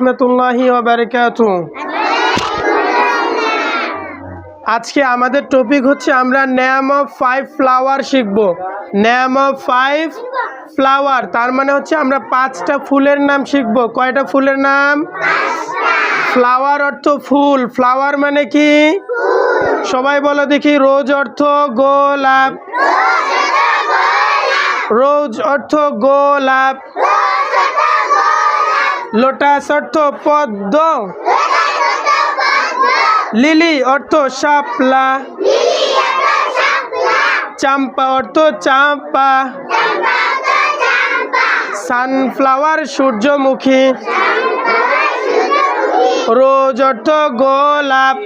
রহমতুল্লাহি আজকে আমাদের টপিক হচ্ছে আমরা নেম অফ ফাইভ ফ্লাওয়ার শিখব। নেম অফ ফাইভ ফ্লাওয়ার তার মানে হচ্ছে আমরা পাঁচটা ফুলের নাম শিখব। কয়টা ফুলের নাম? ফ্লাওয়ার অর্থ ফুল। ফ্লাওয়ার মানে কি? সবাই বলো দেখি রোজ অর্থ গোলাপ। রোজ অর্থ গোলাপ। লোটাস অর্থ পদ্ম। লিলি অর্থ শাপলা। চাম্পা অর্থ চাম্পা। সানফ্লাওয়ার সূর্যমুখী। রোজ অর্থ গোলাপ।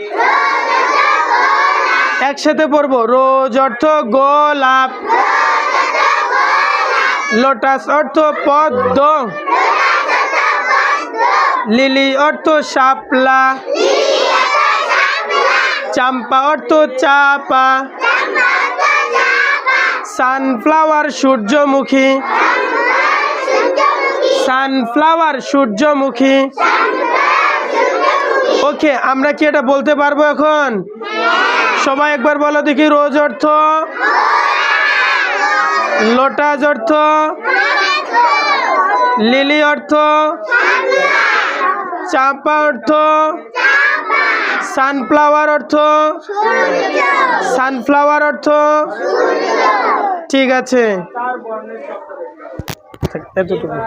একসাথে পড়ব, রোজ অর্থ গোলাপ। লোটাস অর্থ পদ্ম। লিলি অর্থ শাপলা। চাম্পা অর্থ চাপা। সানফ্লাওয়ার সূর্যমুখী। সানফ্লাওয়ার সূর্যমুখী। ওকে, আমরা কি এটা বলতে পারব এখন? সবাই একবার বলো দেখি, রোজ অর্থ। লোটাস অর্থ। লিলি অর্থ। চাপা অর্থ। সানফ্লাওয়ার অর্থ। সানফ্লাওয়ার অর্থ। ঠিক আছে। এতটুকু।